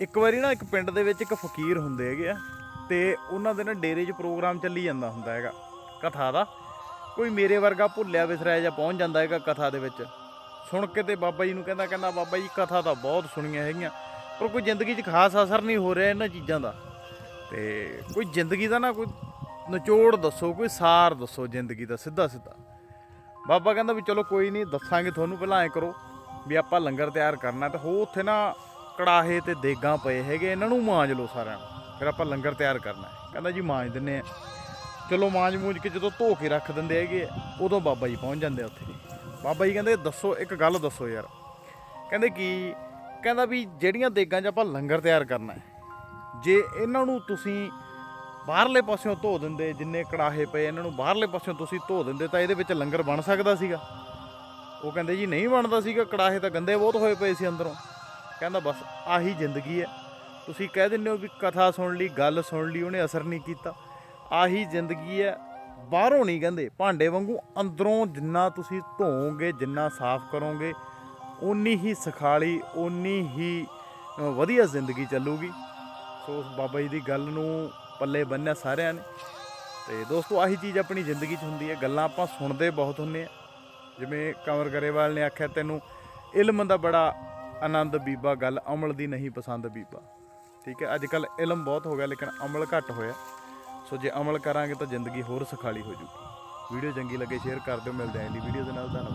ਇੱਕ ਵਾਰੀ ਨਾ ਇੱਕ ਪਿੰਡ ਦੇ ਵਿੱਚ ਇੱਕ ਫਕੀਰ ਹੁੰਦੇ ਹੈਗੇ ਆ, ਤੇ ਉਹਨਾਂ ਦੇ ਨਾ ਡੇਰੇ 'ਚ ਪ੍ਰੋਗਰਾਮ ਚੱਲੀ ਜਾਂਦਾ ਹੁੰਦਾ ਹੈਗਾ, ਕਥਾ ਦਾ। ਕੋਈ ਮੇਰੇ ਵਰਗਾ ਭੁੱਲਿਆ ਵਿਸਰਿਆ ਜਾਂ ਪਹੁੰਚ ਜਾਂਦਾ ਹੈਗਾ ਕਥਾ ਦੇ ਵਿੱਚ। ਸੁਣ ਕੇ ਤੇ ਬਾਬਾ ਜੀ ਨੂੰ ਕਹਿੰਦਾ ਕਹਿੰਦਾ ਬਾਬਾ ਜੀ, ਕਥਾ ਤਾਂ ਬਹੁਤ ਸੁਣੀਆਂ ਹੈਗੀਆਂ, ਪਰ ਕੋਈ ਜ਼ਿੰਦਗੀ 'ਚ ਖਾਸ ਅਸਰ ਨਹੀਂ ਹੋ ਰਿਹਾ ਇਹਨਾਂ ਚੀਜ਼ਾਂ ਦਾ। ਤੇ ਕੋਈ ਜ਼ਿੰਦਗੀ ਦਾ ਨਾ ਕੋਈ ਨਿਚੋੜ ਦੱਸੋ, ਕੋਈ ਸਾਰ ਦੱਸੋ ਜ਼ਿੰਦਗੀ ਦਾ ਸਿੱਧਾ ਸਿੱਧਾ। ਬਾਬਾ ਕਹਿੰਦਾ ਵੀ ਚਲੋ ਕੋਈ ਨਹੀਂ, ਦੱਸਾਂਗੇ ਤੁਹਾਨੂੰ ਪਹਿਲਾਂ ਐ ਕਰੋ, ਵੀ ਆਪਾਂ ਲੰਗਰ ਤਿਆਰ ਕਰਨਾ ਤੇ ਹੋ ਉੱਥੇ ਨਾ ਕੜਾਹੇ ਤੇ ਦੇਗਾਂ ਪਏ ਹੈਗੇ, ਇਹਨਾਂ ਨੂੰ ਮਾਂਜ ਲਓ ਸਾਰਿਆਂ ਨੂੰ। ਫਿਰ ਆਪਾਂ ਲੰਗਰ ਤਿਆਰ ਕਰਨਾ ਹੈ। ਕਹਿੰਦਾ ਜੀ ਮਾਂਜ ਦਿੰਨੇ ਆ ਚਲੋ ਮਾਂਜ ਮੂੰਜ ਕੇ ਜਦੋਂ ਧੋ ਕੇ ਰੱਖ ਦਿੰਦੇ ਹੈਗੇ, ਉਦੋਂ ਬਾਬਾ ਜੀ ਪਹੁੰਚ ਜਾਂਦੇ ਉੱਥੇ। ਬਾਬਾ ਜੀ ਕਹਿੰਦੇ, ਦੱਸੋ, ਇੱਕ ਗੱਲ ਦੱਸੋ ਯਾਰ। ਕਹਿੰਦੇ ਕੀ, ਕਹਿੰਦਾ ਵੀ ਜਿਹੜੀਆਂ ਦੇਗਾਂ 'ਚ ਆਪਾਂ ਲੰਗਰ ਤਿਆਰ ਕਰਨਾ ਹੈ, ਜੇ ਇਹਨਾਂ ਨੂੰ ਤੁਸੀਂ ਬਾਹਰਲੇ ਪਾਸਿਓਂ ਧੋ ਦਿੰਦੇ, ਜਿੰਨੇ ਕੜਾਹੇ ਪਏ ਇਹਨਾਂ ਨੂੰ ਬਾਹਰਲੇ ਪਾਸਿਓਂ ਤੁਸੀਂ ਧੋ ਦਿੰਦੇ, ਤਾਂ ਇਹਦੇ ਵਿੱਚ ਲੰਗਰ ਬਣ ਸਕਦਾ ਸੀਗਾ। ਉਹ ਕਹਿੰਦੇ ਜੀ ਨਹੀਂ ਬਣਦਾ ਸੀਗਾ, ਕੜਾਹੇ ਤਾਂ ਗੰਦੇ ਬਹੁਤ ਹੋਏ ਪਏ ਸੀ ਅੰਦਰੋਂ। ਕਹਿੰਦਾ ਬਸ ਆਹੀ ਜ਼ਿੰਦਗੀ ਹੈ। ਤੁਸੀਂ ਕਹਿ ਦਿੰਦੇ ਹੋ ਵੀ ਕਥਾ ਸੁਣ ਲਈ, ਗੱਲ ਸੁਣ ਲਈ, ਉਹਨੇ ਅਸਰ ਨਹੀਂ ਕੀਤਾ। ਆਹੀ ਜ਼ਿੰਦਗੀ ਹੈ। ਬਾਹਰੋਂ ਨਹੀਂ ਕਹਿੰਦੇ, ਭਾਂਡੇ ਵਾਂਗੂ ਅੰਦਰੋਂ ਜਿੰਨਾ ਤੁਸੀਂ ਧੋਓਗੇ ਜਿੰਨਾ ਸਾਫ਼ ਕਰੋਗੇ ਉਨੀ ਹੀ ਸਖਾਲੀ ਓਨੀ ਹੀ ਵਧੀਆ ਜ਼ਿੰਦਗੀ ਚੱਲੂਗੀ। ਸੋ ਉਸ ਬਾਬਾ ਜੀ ਦੀ ਗੱਲ ਨੂੰ ਪੱਲੇ ਬੰਨਿਆ ਸਾਰਿਆਂ ਨੇ। ਤੇ ਦੋਸਤੋ, ਆਹੀ ਚੀਜ਼ ਆਪਣੀ ਜ਼ਿੰਦਗੀ 'ਚ ਹੁੰਦੀ ਹੈ। ਗੱਲਾਂ ਆਪਾਂ ਸੁਣਦੇ ਬਹੁਤ ਹੁੰਨੇ ਆ ਜਿਵੇਂ ਕੰਵਰ ਗਰੇਵਾਲ ਨੇ ਆਖਿਆ, ਤੈਨੂੰ ਇਲਮ ਦਾ ਬੜਾ ਆਨੰਦ ਬੀਬਾ ਗੱਲ ਅਮਲ ਦੀ ਨਹੀਂ ਪਸੰਦ ਬੀਬਾ। ਠੀਕ ਹੈ, ਅੱਜ ਕੱਲ ਇਲਮ ਬਹੁਤ ਹੋ ਗਿਆ, ਲੇਕਿਨ ਅਮਲ ਘੱਟ ਹੋਇਆ। ਸੋ ਜੇ ਅਮਲ ਕਰਾਂਗੇ ਤਾਂ ਜ਼ਿੰਦਗੀ ਹੋਰ ਸੁਖਾਲੀ ਹੋ ਜੂਗੀ। ਵੀਡੀਓ ਚੰਗੀ ਲੱਗੇ, ਸ਼ੇਅਰ ਕਰ ਦਿਓ, ਮਿਲਦੇ ਆਂ ਅਗਲੀ ਵੀਡੀਓ ਦੇ ਨਾਲ, ਧੰਨਵਾਦ।